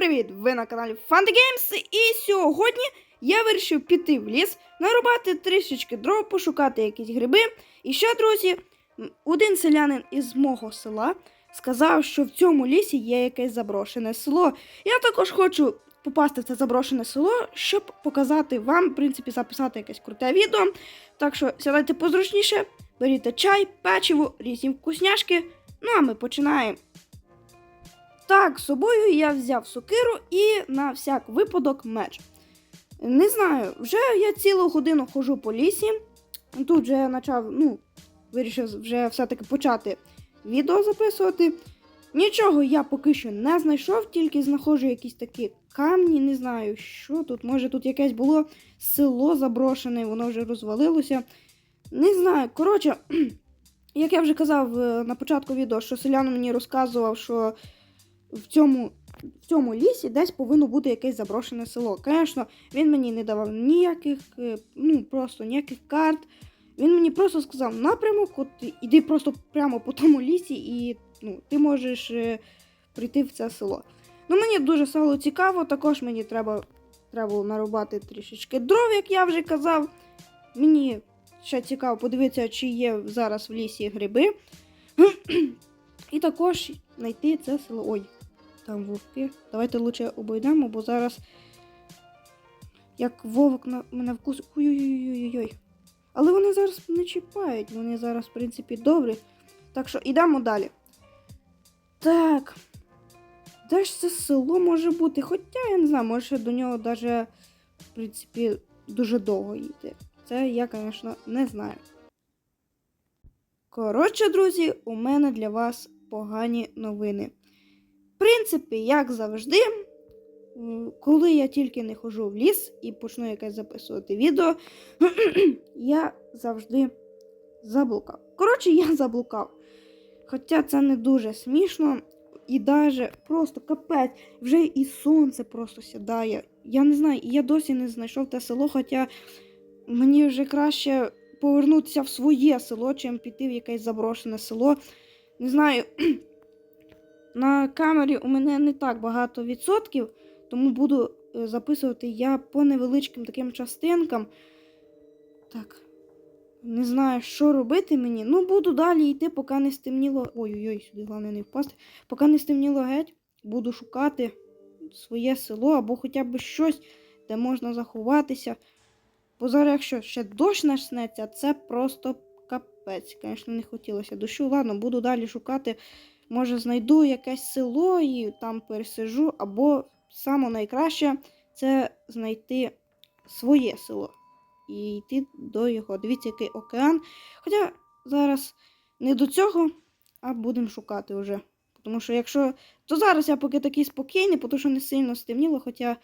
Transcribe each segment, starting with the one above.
привіт! Ви на каналі Games і сьогодні я вирішив піти в ліс, нарубати трішечки дров, пошукати якісь гриби. І ще, друзі, один селянин із мого села сказав, що в цьому лісі є якесь заброшене село. Я також хочу попасти в це заброшене село, щоб показати вам, в принципі, записати якесь круте відео. Так що сідайте позручніше, беріть чай, печиво, різні вкусняшки. Ну а ми починаємо. Так, з собою я взяв сокиру і на всяк випадок меч. Не знаю, вже я цілу годину ходжу по лісі. Тут вже почав, ну, вирішив вже все-таки почати відео записувати. Нічого я поки що не знайшов, тільки знаходжу якісь такі камні, не знаю, що тут. Може тут якесь було село заброшене, воно вже розвалилося. Не знаю. Коротше, як я вже казав е, на початку відео, що селян мені розказував, що в цьому, в цьому лісі десь повинно бути якесь заброшене село. Звісно, він мені не давав ніяких, е, ну просто ніяких карт. Він мені просто сказав напрямок, от іди просто прямо по тому лісі, і ну, ти можеш е, прийти в це село. Ну, мені дуже стало цікаво, також мені треба, треба нарубати трішечки дров, як я вже казав. Мені ще цікаво подивитися, чи є зараз в лісі гриби. І також знайти це село. Ой, там вовки. Давайте лучше обійдемо, бо зараз. Як вовк на мене вкус. Ой-ой-ой-ой-ой. Але вони зараз не чіпають, вони зараз, в принципі, добрі. Так що йдемо далі. Так. Де ж це село може бути? Хоча я не знаю, може до нього даже, в принципі, дуже довго йти. Це я, звісно, не знаю. Коротше, друзі, у мене для вас погані новини. Принципі, як завжди, коли я тільки не ходжу в ліс і почну якесь записувати відео, я завжди заблукав. Коротше, я заблукав. Хоча це не дуже смішно. І даже просто капець, вже і сонце просто сідає. Я не знаю, я досі не знайшов те село, хоча мені вже краще повернутися в своє село, чим піти в якесь заброшене село. Не знаю, на камері у мене не так багато відсотків, тому буду е, записувати я по невеличким таким частинкам. Так. Не знаю, що робити мені. Ну, буду далі йти, поки не стемніло. Ой-ой-ой, сюди головне не впасти. Поки не стемніло геть, буду шукати своє село або хоча б щось, де можна заховатися. Бо зараз, якщо ще дощ начнеться, це просто капець. Звісно, не хотілося дощу. Ладно, буду далі шукати. Може, знайду якесь село і там пересижу, або саме найкраще це знайти своє село і йти до його. Дивіться, який океан. Хоча зараз не до цього, а будемо шукати вже. Тому що якщо. То зараз я поки такий спокійний, тому що не сильно стемніло, хоча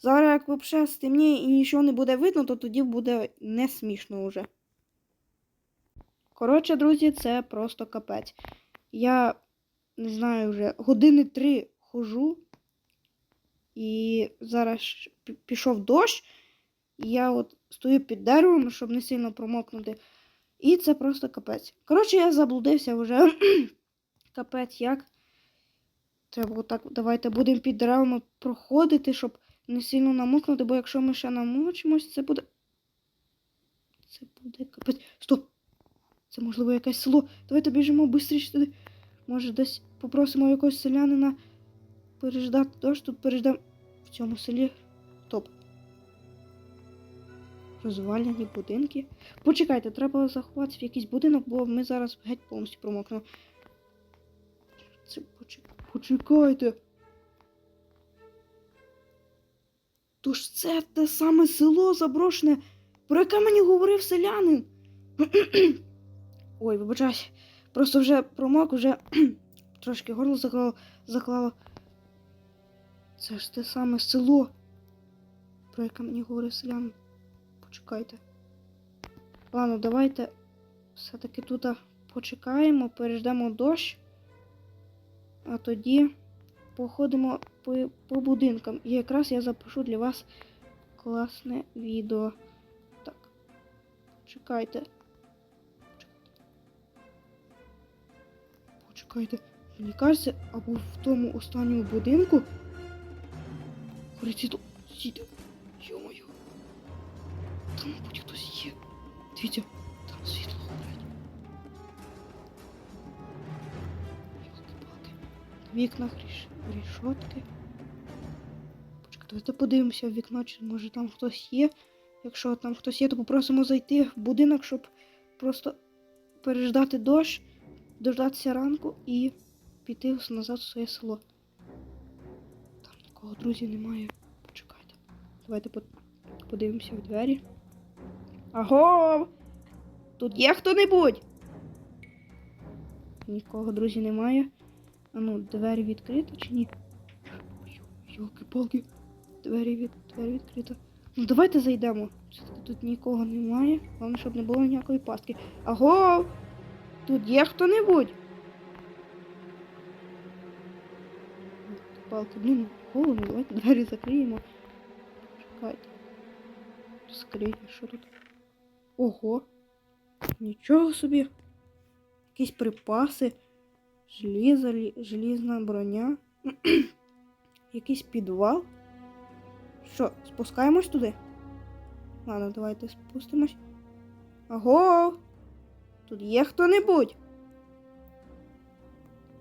зараз, як взагалі стемніє і нічого не буде видно, то тоді буде не смішно вже. Коротше, друзі, це просто капець. Я не знаю вже години три хожу, і зараз пішов дощ. І я от стою під деревом, щоб не сильно промокнути. І це просто капець. Коротше, я заблудився вже. капець як. Треба отак, давайте будемо під деревами проходити, щоб не сильно намокнути, бо якщо ми ще намочимось, це буде. Це буде капець. Стоп! Це можливо якесь село. Давайте біжимо швидше туди. Може, десь попросимо якогось селянина переждати дощ, тут переждемо в цьому селі. Топ. Розваляні будинки. Почекайте, треба заховатися в якийсь будинок, бо ми зараз геть повністю промокнемо. Це почек... Почекайте. Тож це те саме село заброшене, про яке мені говорив селянин. Ой, вибачайся. Просто вже промок, вже трошки горло заклало, заклало. Це ж те саме село, про яке мені говорив селянин. Почекайте. Ладно, давайте все-таки тут почекаємо, переждемо дощ, а тоді походимо по, по будинкам. І якраз я запишу для вас класне відео. Так, почекайте. Почекайте. Мені кажеться, або в тому останньому будинку світло. Сіде. Йо-моє. Там, мабуть, хтось є. Дивіться, там світло горить. Йолки-палки. В вікнах ріш... рішотки. Давайте подивимося в вікно, чи може там хтось є. Якщо там хтось є, то попросимо зайти в будинок, щоб просто переждати дощ, дождатися ранку і піти назад в своє село. Там нікого, друзі, немає. Почекайте. Давайте подивимося в двері. Аго! Тут є хто-небудь? Нікого, друзі, немає. А ну, двері відкриті чи ні? Йолки-палки. Двері від... двері відкриті. Ну давайте зайдемо. Тут нікого немає. Головне, щоб не було ніякої пастки. Аго! Тут є хто-небудь? Палки, блін, холодно, давайте двері закриємо. Чекайте. Скриня, що тут? Ого! Нічого собі. Якісь припаси, желізо, желізна броня. Якийсь підвал. Що, спускаємось туди? Ладно, давайте спустимось. Аго! Тут є хто-небудь?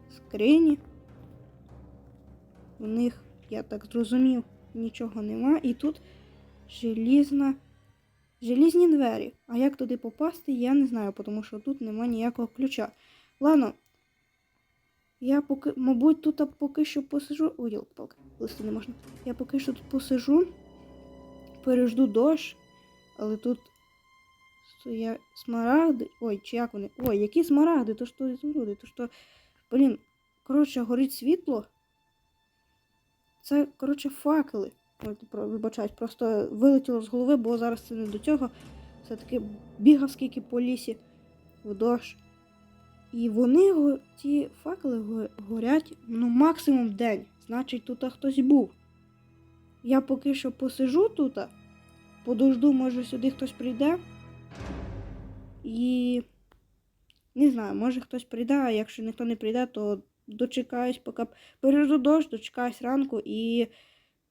Скрині. У них, я так зрозумів, нічого нема. І тут желізна. Желізні двері. А як туди попасти, я не знаю, тому що тут нема ніякого ключа. Ладно. Я поки, мабуть, тут поки що посижу. Ой, палка, листи не можна. Я поки що тут посижу, пережду дощ, але тут стоять смарагди. Ой, чи як вони? Ой, які смарагди, то що ізумруди, то що. Блін, коротше, горить світло. Це, коротше, факели. Вибачаюсь, просто вилетіло з голови, бо зараз це не до цього. Все-таки бігав скільки по лісі в дощ. І вони, ті факели горять ну, максимум день. Значить, тут хтось був. Я поки що посижу тут, подожду, може сюди хтось прийде. І не знаю, може хтось прийде, а якщо ніхто не прийде, то дочекаюсь, поки пережду дощ, дочекаюсь ранку і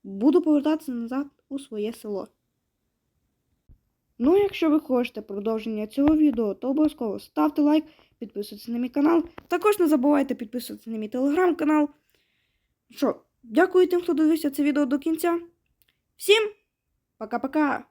буду повертатися назад у своє село. Ну, якщо ви хочете продовження цього відео, то обов'язково ставте лайк, підписуйтесь на мій канал. Також не забувайте підписуватися на мій телеграм-канал. Що, дякую тим, хто дивився це відео до кінця. Всім пока-пока!